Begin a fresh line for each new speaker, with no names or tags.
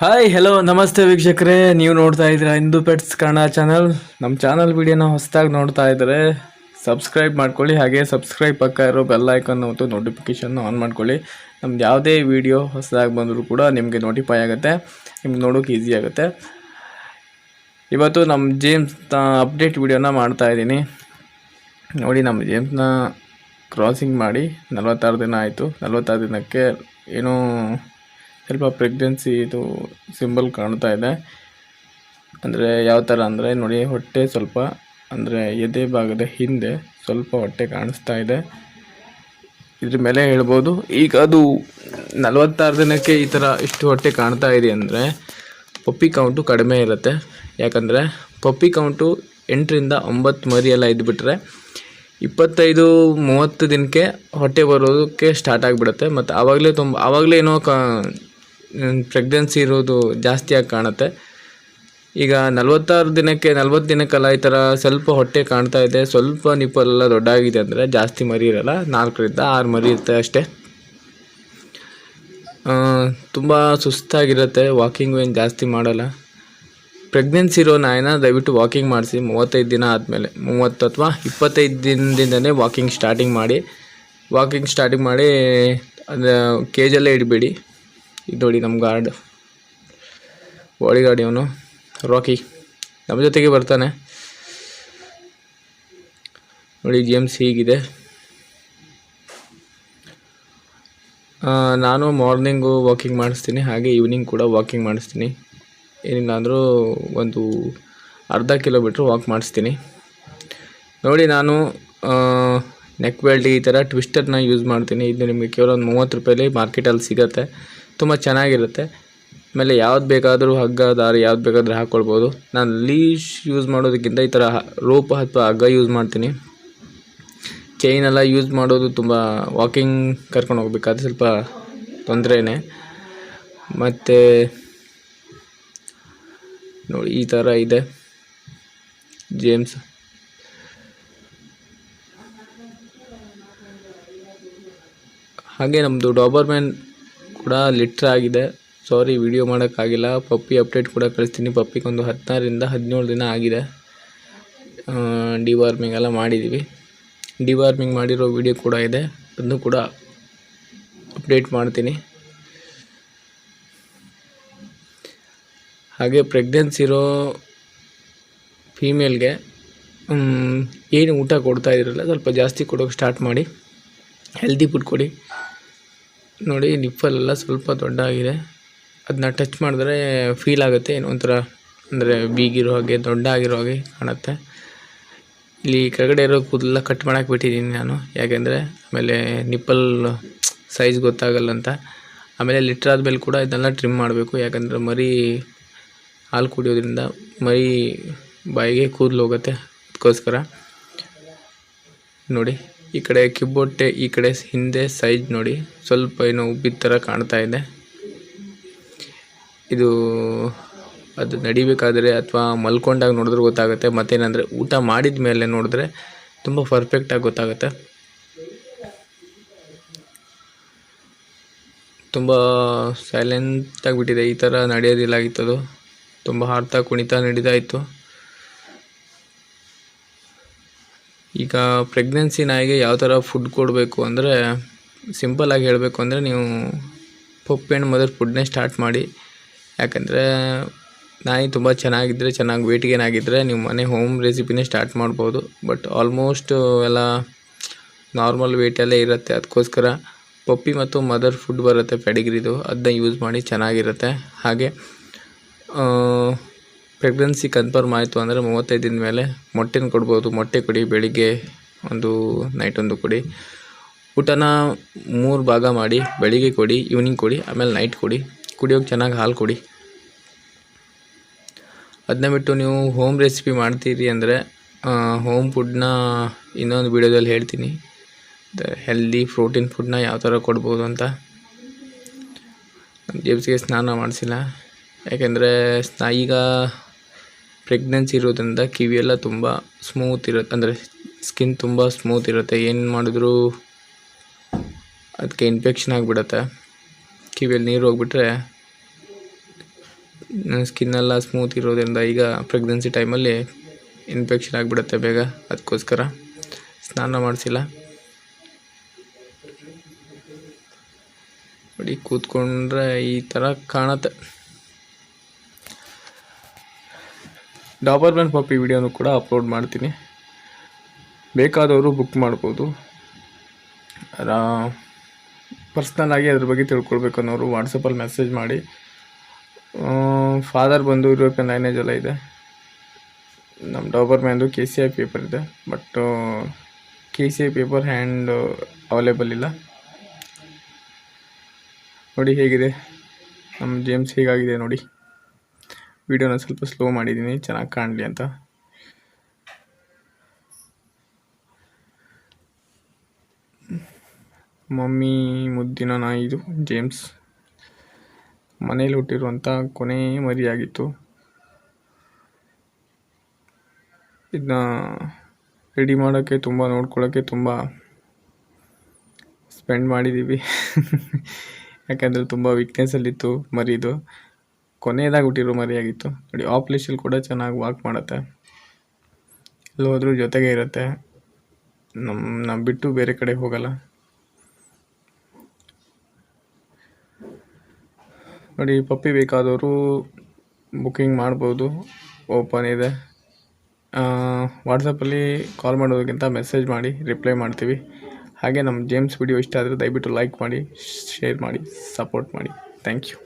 Hi hello ನಮಸ್ತೆ ವೀಕ್ಷಕರೇ. ನೀವು ನೋಡ್ತಾ ಇದ್ದೀರಾ ಹಿಂದೂ ಪೆಟ್ಸ್ ಕನ್ನಡ ಚಾನಲ್ ನಮ್ಮ ಚಾನಲ್ ವಿಡಿಯೋನ ಹೊಸದಾಗಿ ನೋಡ್ತಾ ಇದ್ದರೆ ಸಬ್ಸ್ಕ್ರೈಬ್ ಮಾಡ್ಕೊಳ್ಳಿ. ಹಾಗೆ ಸಬ್ಸ್ಕ್ರೈಬ್ ಪಕ್ಕ ಇರೋ ಬೆಲ್ ಐಕನ್ ಮತ್ತು ನೋಟಿಫಿಕೇಷನ್ ಆನ್ ಮಾಡ್ಕೊಳ್ಳಿ. ನಮ್ದು ಯಾವುದೇ ವಿಡಿಯೋ ಹೊಸದಾಗಿ ಬಂದರೂ ಕೂಡ ನಿಮಗೆ ನೋಟಿಫೈ ಆಗುತ್ತೆ. ನಿಮ್ಗೆ ನೋಡೋಕೆ ಈಸಿ ಆಗುತ್ತೆ. ಇವತ್ತು ನಮ್ಮ ಜೇಮ್ಸ್ ಅಪ್ಡೇಟ್ ವಿಡಿಯೋನ ಮಾಡ್ತಾ ಇದ್ದೀನಿ. ನೋಡಿ ನಮ್ಮ ಜೇಮ್ಸ್ನ ಕ್ರಾಸಿಂಗ್ ಮಾಡಿ ನಲವತ್ತಾರು ದಿನ ಆಯಿತು. ನಲ್ವತ್ತಾರು ದಿನಕ್ಕೆ ಏನೋ ಸ್ವಲ್ಪ ಪ್ರೆಗ್ನೆನ್ಸಿ ಇದು ಸಿಂಬಲ್ ಕಾಣ್ತಾ ಇದೆ. ಅಂದರೆ ಯಾವ ಥರ ಅಂದರೆ ನೋಡಿ, ಹೊಟ್ಟೆ ಸ್ವಲ್ಪ ಅಂದರೆ ಎದೆ ಭಾಗದ ಹಿಂದೆ ಸ್ವಲ್ಪ ಹೊಟ್ಟೆ ಕಾಣಿಸ್ತಾ ಇದೆ. ಇದ್ರ ಮೇಲೆ ಹೇಳ್ಬೋದು, ಈಗ ಅದು ನಲವತ್ತಾರು ದಿನಕ್ಕೆ ಈ ಥರ ಇಷ್ಟು ಹೊಟ್ಟೆ ಕಾಣ್ತಾ ಇದೆ ಅಂದರೆ ಪಪ್ಪಿ ಕೌಂಟು ಕಡಿಮೆ ಇರುತ್ತೆ. ಯಾಕಂದರೆ ಪಪ್ಪಿ ಕೌಂಟು ಎಂಟರಿಂದ ಒಂಬತ್ತು ಮರಿ ಎಲ್ಲ ಇದ್ಬಿಟ್ರೆ ಇಪ್ಪತ್ತೈದು, ಮೂವತ್ತು ದಿನಕ್ಕೆ ಹೊಟ್ಟೆ ಬರೋದಕ್ಕೆ ಸ್ಟಾರ್ಟ್ ಆಗಿಬಿಡುತ್ತೆ. ಮತ್ತು ಆವಾಗಲೇ ತುಂಬ ಆವಾಗಲೇ ಏನೋ ಕ ಪ್ರೆಗ್ನೆನ್ಸಿ ಇರೋದು ಜಾಸ್ತಿಯಾಗಿ ಕಾಣುತ್ತೆ. ಈಗ ನಲ್ವತ್ತಾರು ದಿನಕ್ಕೆ, ನಲ್ವತ್ತು ದಿನಕ್ಕೆಲ್ಲ ಈ ಥರ ಸ್ವಲ್ಪ ಹೊಟ್ಟೆ ಕಾಣ್ತಾ ಇದೆ. ಸ್ವಲ್ಪ ನಿಪ್ಪಲೆಲ್ಲ ದೊಡ್ಡಾಗಿದೆ ಅಂದರೆ ಜಾಸ್ತಿ ಮರಿ ಇರಲ್ಲ. ನಾಲ್ಕರಿಂದ ಆರು ಮರಿ ಇರುತ್ತೆ ಅಷ್ಟೇ. ತುಂಬ ಸುಸ್ತಾಗಿರುತ್ತೆ. ವಾಕಿಂಗು ಏನು ಜಾಸ್ತಿ ಮಾಡಲ್ಲ. ಪ್ರೆಗ್ನೆನ್ಸಿ ಇರೋ ನಾಯಿನ ದಯವಿಟ್ಟು ವಾಕಿಂಗ್ ಮಾಡಿಸಿ. ಮೂವತ್ತೈದು ದಿನ ಆದಮೇಲೆ. ಮೂವತ್ತು ಅಥವಾ ಇಪ್ಪತ್ತೈದು ದಿನದಿಂದನೇ ವಾಕಿಂಗ್ ಸ್ಟಾರ್ಟಿಂಗ್ ಮಾಡಿ. ವಾಕಿಂಗ್ ಸ್ಟಾರ್ಟಿಂಗ್ ಮಾಡಿ ಅದು ಕೇಜಲ್ಲೇ ಇಡಬೇಡಿ. ಇದು ನೋಡಿ ನಮ್ಮ ಗಾರ್ಡ್ ಬಾಡಿ ಗಾರ್ಡ್ ಇವನು. ರಾಕಿ ನಮ್ಮ ಜೊತೆಗೆ ಬರ್ತಾನೆ. ನೋಡಿ ಗೇಮ್ಸ್ ಹೀಗಿದೆ. ನಾನು ಮಾರ್ನಿಂಗು ವಾಕಿಂಗ್ ಮಾಡಿಸ್ತೀನಿ. ಹಾಗೆ ಈವ್ನಿಂಗ್ ಕೂಡ ವಾಕಿಂಗ್ ಮಾಡಿಸ್ತೀನಿ. ಏನಿಲ್ಲ ಅಂದರೂ ಒಂದು ಅರ್ಧ ಕಿಲೋಮೀಟ್ರ್ ವಾಕ್ ಮಾಡಿಸ್ತೀನಿ. ನೋಡಿ, ನಾನು ನೆಕ್ ಬೆಲ್ಟ್ ಈ ಥರ ಟ್ವಿಸ್ಟರ್ನ ಯೂಸ್ ಮಾಡ್ತೀನಿ. ಇದು ನಿಮಗೆ ಕೇವಲ ಒಂದು ಮೂವತ್ತು ರೂಪಾಯಲ್ಲಿ ಮಾರ್ಕೆಟಲ್ಲಿ ಸಿಗುತ್ತೆ. ತುಂಬ ಚೆನ್ನಾಗಿರುತ್ತೆ. ಆಮೇಲೆ ಯಾವ್ದು ಬೇಕಾದರೂ ಹಗ್ಗ, ದಾರಿ ಯಾವ್ದು ಬೇಕಾದರೂ ಹಾಕ್ಕೊಳ್ಬೋದು ನಾನು ಲೀಶ್ ಯೂಸ್ ಮಾಡೋದಕ್ಕಿಂತ ಈ ಥರ ರೋಪ್ ಅಥವಾ ಹಗ್ಗ ಯೂಸ್ ಮಾಡ್ತೀನಿ. ಚೈನೆಲ್ಲ ಯೂಸ್ ಮಾಡೋದು ತುಂಬ ವಾಕಿಂಗ್ ಕರ್ಕೊಂಡು ಹೋಗ್ಬೇಕಾದ್ರೆ ಸ್ವಲ್ಪ ತೊಂದರೆನೇ. ಮತ್ತು ನೋಡಿ ಈ ಥರ ಇದೆ. ಜೇಮ್ಸ್ ಹಾಗೆ ನಮ್ಮದು ಡಾಬರ್ಮ್ಯಾನ್ ಕೂಡ ಲಿಟ್ರ್ ಆಗಿದೆ. ಸಾರಿ ವಿಡಿಯೋ ಮಾಡೋಕ್ಕಾಗಿಲ್ಲ. ಪಪ್ಪಿ ಅಪ್ಡೇಟ್ ಕೂಡ ಕಳಿಸ್ತೀನಿ. ಪಪ್ಪಿಗೊಂದು ಹದಿನಾರರಿಂದ ಹದಿನೇಳು ದಿನ ಆಗಿದೆ. ಡಿವಾರ್ಮಿಂಗ್ ಎಲ್ಲ ಮಾಡಿದ್ದೀವಿ ಡಿವಾರ್ಮಿಂಗ್ ಮಾಡಿರೋ ವಿಡಿಯೋ ಕೂಡ ಇದೆ. ಅದನ್ನು ಕೂಡ ಅಪ್ಡೇಟ್ ಮಾಡ್ತೀನಿ. ಹಾಗೆ ಪ್ರೆಗ್ನೆನ್ಸಿ ಇರೋ ಫೀಮೇಲ್ಗೆ ಏನು ಊಟ ಕೊಡ್ತಾ ಇದ್ರಲ್ಲ, ಸ್ವಲ್ಪ ಜಾಸ್ತಿ ಕೊಡೋಕ್ಕೆ ಸ್ಟಾರ್ಟ್ ಮಾಡಿ. ಹೆಲ್ದಿ ಫುಡ್ ಕೊಡಿ. ನೋಡಿ ನಿಪ್ಪಲೆಲ್ಲ ಸ್ವಲ್ಪ ದೊಡ್ಡ ಆಗಿದೆ ಅದನ್ನ ಟಚ್ ಮಾಡಿದ್ರೆ ಫೀಲ್ ಆಗುತ್ತೆ. ಏನೋ ಒಂಥರ ಅಂದರೆ ಬೀಗಿರೋ ಹಾಗೆ ದೊಡ್ಡ ಆಗಿರೋ ಹಾಗೆ ಕಾಣುತ್ತೆ. ಇಲ್ಲಿ ಕೆಳಗಡೆ ಇರೋ ಕೂದಲ ಕಟ್ ಮಾಡೋಕೆ ಬಿಟ್ಟಿದ್ದೀನಿ ನಾನು. ಯಾಕೆಂದರೆ ಆಮೇಲೆ ನಿಪ್ಪಲ್ ಸೈಜ್ ಗೊತ್ತಾಗಲ್ಲ ಅಂತ. ಆಮೇಲೆ ಲಿಟ್ರ್ ಆದಮೇಲೆ ಕೂಡ ಇದನ್ನೆಲ್ಲ ಟ್ರಿಮ್ ಮಾಡಬೇಕು. ಯಾಕಂದರೆ ಮರಿ ಹಾಲು ಕುಡಿಯೋದ್ರಿಂದ ಮರಿ ಬಾಯಿಗೆ ಕೂದಲು ಹೋಗುತ್ತೆ. ಅದಕ್ಕೋಸ್ಕರ. ನೋಡಿ. ಈ ಕಡೆ ಕಿಬ್ಬೊಟ್ಟೆ, ಈ ಕಡೆ ಹಿಂದೆ ಸೈಜ್ ನೋಡಿ. ಸ್ವಲ್ಪ ಏನೋ ಉಬ್ಬಿದ ಥರ ಕಾಣ್ತಾ ಇದೆ. ಇದು ಅದು ನಡಿಬೇಕಾದ್ರೆ ಅಥವಾ ಮಲ್ಕೊಂಡಾಗ ನೋಡಿದ್ರೆ ಗೊತ್ತಾಗುತ್ತೆ. ಮತ್ತೇನಂದರೆ ಊಟ ಮಾಡಿದ ಮೇಲೆ ನೋಡಿದ್ರೆ ತುಂಬ ಪರ್ಫೆಕ್ಟಾಗಿ ಗೊತ್ತಾಗುತ್ತೆ. ತುಂಬ ಸೈಲೆಂಟ್ ಬಿಟ್ಟಿದೆ. ಈ ಥರ ನಡೆಯೋದಿಲ್ಲ ಅದು ತುಂಬ ಹಾರ್ತಾ ಕುಣಿತ ನಡೀತಾ ಇತ್ತು. ಈಗ ಪ್ರೆಗ್ನೆನ್ಸಿ ನಾಯಿಗೆ ಯಾವ ಥರ ಫುಡ್ ಕೊಡಬೇಕು ಅಂದರೆ ಸಿಂಪಲಾಗಿ ಹೇಳಬೇಕು ಅಂದರೆ ನೀವು ಪಪ್ಪಿ ಆ್ಯಂಡ್ ಮದರ್ ಫುಡ್ನೇ ಸ್ಟಾರ್ಟ್ ಮಾಡಿ. ಯಾಕಂದರೆ ನಾಯಿ ತುಂಬ ಚೆನ್ನಾಗಿದ್ದರೆ ಚೆನ್ನಾಗಿ ವೇಟ್ ಗೇನ್ ಆಗಿದ್ದರೆ ನೀವು ಮನೆ ಹೋಮ್ ರೆಸಿಪಿನೇ ಸ್ಟಾರ್ಟ್ ಮಾಡ್ಬೋದು. ಬಟ್ ಆಲ್ಮೋಸ್ಟ್ ಎಲ್ಲ ನಾರ್ಮಲ್ ವೇಟಲ್ಲೇ ಇರುತ್ತೆ. ಅದಕ್ಕೋಸ್ಕರ ಪಪ್ಪಿ ಮತ್ತು ಮದರ್ ಫುಡ್ ಬರುತ್ತೆ ಪೆಡಿಗ್ರಿದು ಅದನ್ನ ಯೂಸ್ ಮಾಡಿ ಚೆನ್ನಾಗಿರುತ್ತೆ. ಹಾಗೆ ಪ್ರೆಗ್ನೆನ್ಸಿ ಕನ್ಫರ್ಮ್ ಆಯಿತು ಅಂದರೆ ಮೂವತ್ತೈದು ದಿನ ಮೇಲೆ ಮೊಟ್ಟೆನ ಕೊಡ್ಬೋದು. ಮೊಟ್ಟೆ ಕೊಡಿ, ಬೆಳಿಗ್ಗೆ ಒಂದು ನೈಟ್ ಒಂದು ಕೊಡಿ. ಊಟನ ಮೂರು ಭಾಗ ಮಾಡಿ, ಬೆಳಿಗ್ಗೆ ಕೊಡಿ ಈವ್ನಿಂಗ್ ಕೊಡಿ, ಆಮೇಲೆ ನೈಟ್ ಕೊಡಿ. ಕುಡಿಯೋಕೆ ಚೆನ್ನಾಗಿ ಹಾಲು ಕೊಡಿ. ಅದನ್ನ ಬಿಟ್ಟು ನೀವು ಹೋಮ್ ರೆಸಿಪಿ ಮಾಡ್ತೀರಿ ಅಂದರೆ ಹೋಮ್ ಫುಡ್ನ ಇನ್ನೊಂದು ವೀಡಿಯೋದಲ್ಲಿ ಹೇಳ್ತೀನಿ. ಹೆಲ್ದಿ ಪ್ರೋಟೀನ್ ಫುಡ್ನ ಯಾವ ಥರ ಕೊಡ್ಬೋದು ಅಂತ. ಜೇಬ್ಸಿಗೆ ಸ್ನಾನ ಮಾಡಿಸಿಲ್ಲ. ಯಾಕೆಂದರೆ, ಸ್ನಾ ಈಗ ಪ್ರೆಗ್ನೆನ್ಸಿ ಇರೋದ್ರಿಂದ ಕಿವಿಯೆಲ್ಲ ತುಂಬ ಸ್ಮೂತ್ ಇರುತ್ತೆ. ಅಂದರೆ ಸ್ಕಿನ್ ತುಂಬ ಸ್ಮೂತ್ ಇರುತ್ತೆ. ಏನು ಮಾಡಿದ್ರೂ ಅದಕ್ಕೆ ಇನ್ಫೆಕ್ಷನ್ ಆಗಿಬಿಡತ್ತೆ. ಕಿವಿಯಲ್ಲಿ ನೀರು ಹೋಗ್ಬಿಟ್ರೆ ಸ್ಕಿನ್ನೆಲ್ಲ ಸ್ಮೂತ್ ಇರೋದ್ರಿಂದ ಈಗ ಪ್ರೆಗ್ನೆನ್ಸಿ ಟೈಮಲ್ಲಿ ಇನ್ಫೆಕ್ಷನ್ ಆಗಿಬಿಡತ್ತೆ ಬೇಗ. ಅದಕ್ಕೋಸ್ಕರ ಸ್ನಾನ ಮಾಡಿಸಿಲ್ಲ. ನೋಡಿ ಕೂತ್ಕೊಂಡ್ರೆ ಈ ಥರ ಕಾಣತ್ತೆ. ಡಾಬರ್ ಬ್ಯಾನ್ ಪಾಪಿ ವಿಡಿಯೋನು ಕೂಡ ಅಪ್ಲೋಡ್ ಮಾಡ್ತೀನಿ. ಬೇಕಾದವರು ಬುಕ್ ಮಾಡ್ಬೋದು. ಪರ್ಸ್ನಲ್ ಆಗಿ ಅದ್ರ ಬಗ್ಗೆ ತಿಳ್ಕೊಳ್ಬೇಕು ಅನ್ನೋರು ವಾಟ್ಸಪ್ಪಲ್ಲಿ ಮೆಸೇಜ್ ಮಾಡಿ. ಫಾದರ್ ಬಂದು ಯುರೋಪಿಯನ್ ಲೈನೇಜ್ ಎಲ್ಲ ಇದೆ. ನಮ್ಮ ಡಾಬರ್ ಮ್ಯಾನ್ದು ಕೆ ಸಿ ಐ ಪೇಪರ್ ಇದೆ. But K C I paper hand available ಇಲ್ಲ. ನೋಡಿ ಹೇಗಿದೆ. ನಮ್ಮ ಜೇಮ್ಸ್ ಹೇಗಾಗಿದೆ ನೋಡಿ. ವಿಡಿಯೋನ ಸ್ವಲ್ಪ ಸ್ಲೋ ಮಾಡಿದ್ದೀನಿ ಚೆನ್ನಾಗಿ ಕಾಣಲಿ ಅಂತ. ಮಮ್ಮಿ, ಮುದ್ದಿನ ನಾಯಿದು ಜೇಮ್ಸ್ ಮನೇಲಿ ಹುಟ್ಟಿರುವಂಥ ಕೊನೆ ಮರಿಯಾಗಿತ್ತು. ಇದನ್ನ ರೆಡಿ ಮಾಡೋಕ್ಕೆ ತುಂಬ, ನೋಡ್ಕೊಳ್ಳೋಕ್ಕೆ ತುಂಬ ಸ್ಪೆಂಡ್ ಮಾಡಿದ್ದೀವಿ ಯಾಕೆಂದರೆ ತುಂಬ ವೀಕ್ನೆಸ್ಸಲ್ಲಿತ್ತು ಮರಿದು. ಕೊನೆಯದಾಗಿ ಹುಟ್ಟಿರೋ ಮರಿಯಾಗಿತ್ತು ನೋಡಿ ಆಪ್ಲೇಷಲ್ ಕೂಡ ಚೆನ್ನಾಗಿ ವಾಕ್ ಮಾಡುತ್ತೆ. ಎಲ್ಲಿ ಹೋದ್ರೂ ಜೊತೆಗೆ ಇರುತ್ತೆ. ನಮ್ಮ ಬಿಟ್ಟು ಬೇರೆ ಕಡೆ ಹೋಗಲ್ಲ. ನೋಡಿ, ಪಪ್ಪಿ ಬೇಕಾದವರು ಬುಕ್ಕಿಂಗ್ ಮಾಡ್ಬೋದು. ಓಪನ್ ಇದೆ. ವಾಟ್ಸಪ್ಪಲ್ಲಿ ಕಾಲ್ ಮಾಡೋದಕ್ಕಿಂತ ಮೆಸೇಜ್ ಮಾಡಿ ರಿಪ್ಲೈ ಮಾಡ್ತೀವಿ. ಹಾಗೆ ನಮ್ಮ ಜೇಮ್ಸ್ ವಿಡಿಯೋ ಇಷ್ಟ ಆದರೆ ದಯವಿಟ್ಟು ಲೈಕ್ ಮಾಡಿ ಶೇರ್ ಮಾಡಿ ಸಪೋರ್ಟ್ ಮಾಡಿ. Thank you